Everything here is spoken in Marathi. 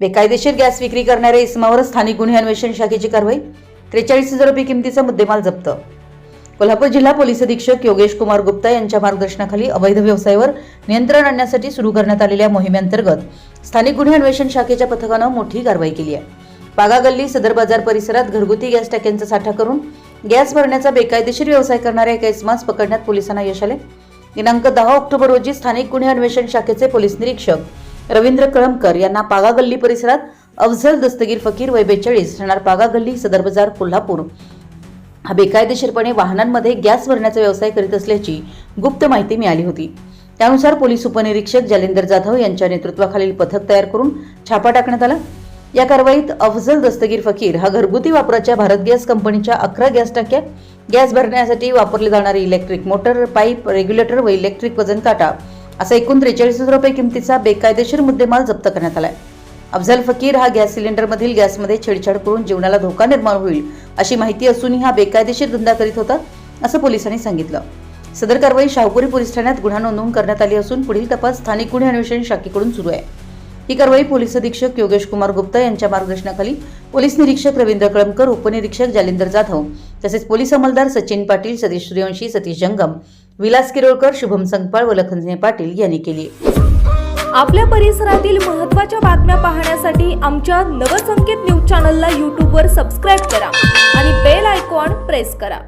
बेकायदेशीर गॅस विक्री करणाऱ्या इसमावर स्थानिक गुन्हे अन्वेषण शाखेची कारवाई? त्रेचाळीस हजार रुपये किमतीचा मुद्देमाल जप्त. कोल्हापूर जिल्हा पोलीस अधीक्षक योगेश कुमार गुप्ता यांच्या मार्गदर्शनाखाली अवैध व्यवसायावर नियंत्रण आणण्यासाठी सुरू करण्यात आलेल्या मोहिमेअंतर्गत स्थानिक गुन्हे अन्वेषण शाखेच्या पथकानं मोठी कारवाई केली आहे. पागा गल्ली सदर बाजार परिसरात घरगुती गॅस टाक्यांचा साठा करून गॅस भरण्याचा बेकायदेशीर व्यवसाय करणाऱ्या एका इसमास पकडण्यात पोलिसांना यश आले. दिनांक दहा ऑक्टोबर रोजी स्थानिक गुन्हे अन्वेषण शाखेचे पोलीस निरीक्षक रवींद्र कळमकर यांना पागा गल्ली परिसरात अफझल दस्तगीर फकीर वय बेचाळीस राहणार पागा गल्ली सदर बाजार कोल्हापूर. हा बेकायदेशीरपणे वाहनांमध्ये गॅस भरण्याचा व्यवसाय करीत असल्याची गुप्त माहिती मिळाली होती. त्यानुसार पोलीस उपनिरीक्षक जालिंदर जाधव यांच्या नेतृत्वाखालील पथक तयार करून छापा टाकण्यात आला. या कारवाईत अफजल दस्तगीर फकीर हा घरगुती वापराच्या भारत गॅस कंपनीच्या अकरा गॅस टाक्या गॅस भरण्यासाठी वापरले जाणारे इलेक्ट्रिक मोटर पाईप रेग्युलेटर व इलेक्ट्रिक वजन काटा असा एकूण त्रेचाळीस हजार रुपये किमतीचा बेकायदेशीर मुद्देमाल जप्त करण्यात आलाय. अफजल फकीर हा गॅस सिलेंडरमधील गॅसमध्ये छेडछाड करून जीवनाला धोका निर्माण होईल अशी माहिती असूनही हा बेकायदेशीर धंदा करीत होता असं पोलिसांनी सांगितलं. सदर कारवाई शाहूपुरी पोलीस ठाण्यात गुन्हा नोंदवून करण्यात आली असून पुढील तपास स्थानिक गुन्हे अन्वेषण शाखेकडून सुरू आहे. ही कारवाई पोलीस अधीक्षक योगेश कुमार गुप्ता यांच्या मार्गदर्शनाखाली पोलीस निरीक्षक रवींद्र कळमकर उपनिरीक्षक जालिंदर जाधव तसेच पोलीस अंमलदार सचिन पाटील सतीश सूर्यवंशी सतीश जंगम विलास किरोळकर शुभम संगपाळ व लखनसिंह पाटील यांनी केली. आपल्या परिसरातील महत्त्वाच्या बातम्या पाहण्यासाठी आमच्या नवसंकेत न्यूज चॅनलला यूट्यूबवर सबस्क्राईब करा आणि बेल आयकॉन प्रेस करा.